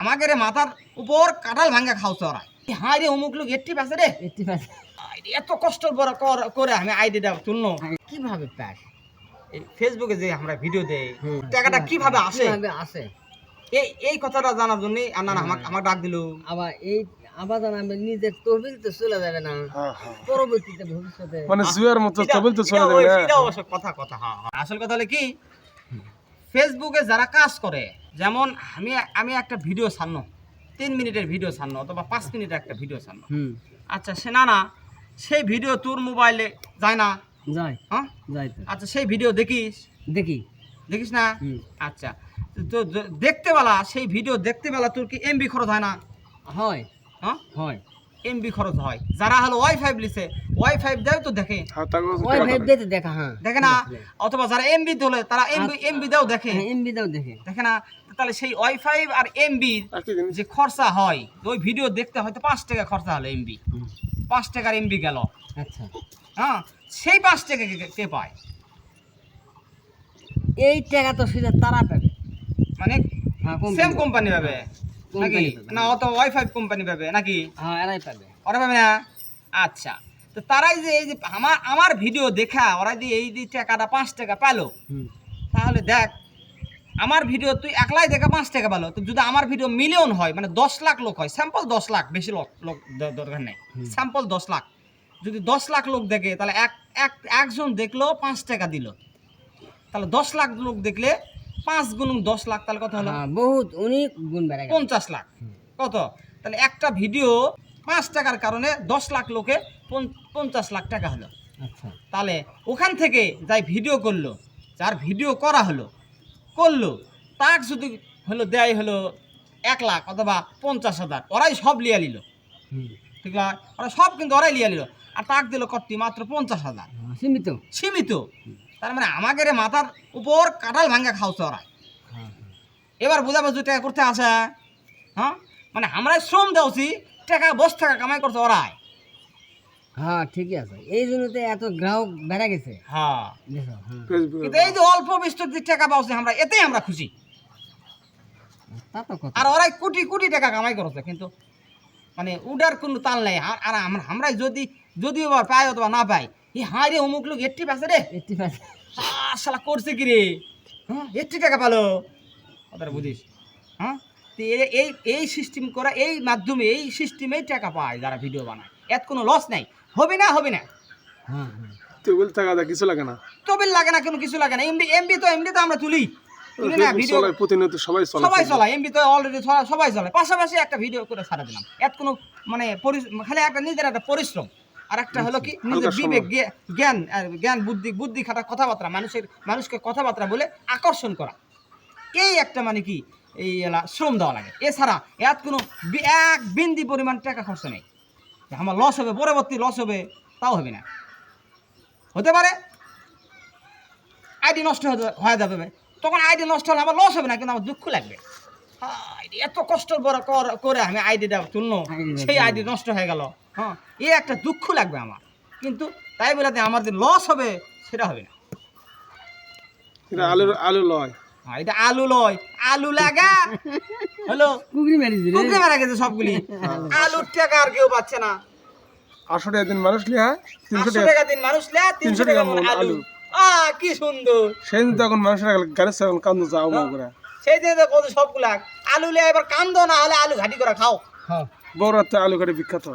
আমাকে রে মাথার উপর কাঁঠাল ভাঙ্গা খাওছে ওরা। হাই রে অমুক লোক এট্টি পাশে রে? এইটি পাস আইডি এত কষ্ট করে আমি আইডিটা তুলনো। কীভাবে পাস? এই ফেসবুকে যে আমরা ভিডিও দেই টাকাটা কীভাবে আসে? কীভাবে আসে? এই এই কথাটা জানার জন্য আপনারা আমাকে আমাকে ডাক দিল। আবার এই আবাদন আমি নিজের তহবিল তো চলে যাবে না। পরবর্তীতে ভবিষ্যতে মানে জুয়ার মতো তবে তো চলে যাবে না। এটা অবশ্য কথা কথা হ্যাঁ হ্যাঁ। আসল কথা হলো কি? ফেসবুকে যারা কাজ করে যেমন আমি আমি একটা ভিডিও ছাড়নো তিন মিনিটের ভিডিও ছাড়নো অথবা পাঁচ মিনিটের একটা ভিডিও ছাড়নো। হুম। আচ্ছা সে না না সেই ভিডিও তোর মোবাইলে যায় না? যাই হ্যাঁ? যাই আচ্ছা সেই ভিডিও দেখিস? দেখি। দেখিস না? আচ্ছা তো- তো দেখতে বেলা সেই ভিডিও দেখতে বেলা তোর কি এমবি খরচ হয় না? হয়। হ্যাঁ? হয়। এমবি খরচ হয়। যারা হলো ওয়াই ফাইভ লিছে ওয়াইফাই দেয় তো দেখে। হ্যাঁ তারপর ওই ভাই দেখে দেখা হ্যাঁ। দেখে না? অথবা যারা এমবি তোলে তারা এমবি এমবি দেও দেখে। এমবি দাও দেখে। দেখে না? তাহলে সেই ওয়াইফাই আর এমবি যে খরচা হয় ওই ভিডিও দেখতে হয়তো পাঁচ টাকা খরচা হলো এমবি। পাঁচ টাকার এমবি গেল। আচ্ছা। হ্যাঁ? সেই পাঁচ টাকা কে- পায়? এই টাকা তো সেটা তারা পাবে। মানে হ্যাঁ সেম কোম্পানি পাবে। নাকি? না অত ওয়াইফাই কোম্পানি পাবে নাকি? হ্যাঁ এরাই পাবে। ওরা পাবে না? আচ্ছা তো তারাই যে এই যে আমার আমার ভিডিও দেখা ওরা যে এই যে টাকাটা পাঁচ টাকা পেল তাহলে দেখ আমার ভিডিও তুই একলাই দেখা পাঁচ টাকা পেল তো যদি আমার ভিডিও মিলিয়ন হয় মানে দশ লাখ লোক হয় স্যাম্পল দশ লাখ বেশি লোক লোক দরকার নেই। স্যাম্পল দশ লাখ। যদি দশ লাখ লোক দেখে তাহলে এক এক একজন দেখল পাঁচ টাকা দিল। তাহলে দশ লাখ লোক দেখলে পাঁচ গুণ দশ লাখ তাহলে কত হলো? হ্যাঁ বহুত অনেক গুণ বেড়ে গেল। পঞ্চাশ লাখ। কত? তাহলে একটা ভিডিও পাঁচ টাকার কারণে দশ লাখ লোকে পঞ্চ- পঞ্চাশ লাখ টাকা হলো। আচ্ছা। তাহলে ওখান থেকে যাই ভিডিও করল যার ভিডিও করা হলো করল তাক যদি হলো দেয় হলো এক লাখ অথবা পঞ্চাশ হাজার ওরাই সব লিয়া নিল। ঠিক আছে ওরা সব কিন্তু ওরাই লিয়া নিল। আর তাক দিল কত মাত্র পঞ্চাশ হাজার। হ্যাঁ, সীমিত। সীমিত। তার মানে আমাকে রে মাথার উপর কাঁঠাল ভাঙ্গা খাওছে ওরা। হ্যাঁ এবার বোঝা বুঝি টাকা করতে আসে হ্যাঁ? মানে আমরা শ্রম দেওছি টাকা বস টাকা কামাই করছে ওরাই। হ্যাঁ ঠিকই আছে। এই জন্য তো এত গ্রাহক বেড়ে গেছে। হ্যাঁ। হ্যাঁ। কিন্তু এই যে অল্প বিস্তর যে টাকা পাওছি আমরা এতেই আমরা খুশি। তা তো কথা। আর ওরাই কোটি কোটি টাকা কামাই করছে কিন্তু মানে উডার কোনো তাল নেই। আর আমরা আমরাই যদি যদি পাই অথবা না পাই এই হাঁ রে অমুক লোক এট্টি পাশে রে? পাস আহ, শালা করছে কি রে? হ্যাঁ এট্টি টাকা পালো কথাটা বুঝিস? হ্যাঁ তো এই এই সিস্টেম করা এই মাধ্যমে এই সিস্টেমেই টাকা পায় যারা ভিডিও বানায়। এত কোনো লস নাই। হবে না হবে না। হ্যাঁ হ্যাঁ। তুই বলতে টাকা দেয় কিছু লাগে না। তবে লাগে না কোনো কিছু লাগে না। এমবি এমবি তো এমনি তো আমরা তুলি। তুলি না ভিডিও প্রতিনিয়ত সবাই চলে সবাই চলায় এমবি তো অলরেডি সবাই চলে পাশাপাশি একটা ভিডিও করে ছাড়া দিলাম। এত কোনো মানে খালি একটা নিজের একটা পরিশ্রম। আর একটা হলো কি নিজের বিবেক জ্ঞান জ্ঞান বুদ্ধি বুদ্ধি খাটা কথাবার্তা মানুষের মানুষকে কথাবার্তা বলে আকর্ষণ করা। এই একটা মানে কি? এই এলা শ্রম দেওয়া লাগে। এছাড়া এত কোনো এক বিন্দি পরিমাণ টাকা খরচ নেই। আমার লস হবে পরবর্তী লস হবে তাও হবে না। হতে পারে। আইডি নষ্ট হয়ে- যাবে। তখন আইডি নষ্ট হলে আমার লস হবে না কিন্তু আমার দুঃখ লাগবে। এত কষ্ট বড় করে আমি আইডিটা তুলনো। ID সেই আইডি নষ্ট হয়ে গেল। হ্যাঁ এই একটা দুঃখ লাগবে আমার। কিন্তু তাই বলে আমার যে লস হবে সেটা হবে না। এটা আলু আলু লয়। হ্যাঁ, এটা আলু লয়। আলু লাগা। হলো মারা গেছে সবগুলি। আলুর টাকা আর কেউ পাচ্ছে না। আটশো টাকা দিন মানুষ লিয়া তিনশো আটশো টাকা টাকা দিন মানুষ টাকা আলু। আ কি সুন্দর। সেই দিন তখন মানুষের গাড়ি চালান কান্দু যাও মা করে। সেই দিন কত সবগুলা, আলু লিয়ে এবার কান্দো, না হলে আলু ঘাটি করে খাও। হ্যাঁ। বড় আলু ঘাটি বিখ্যাত।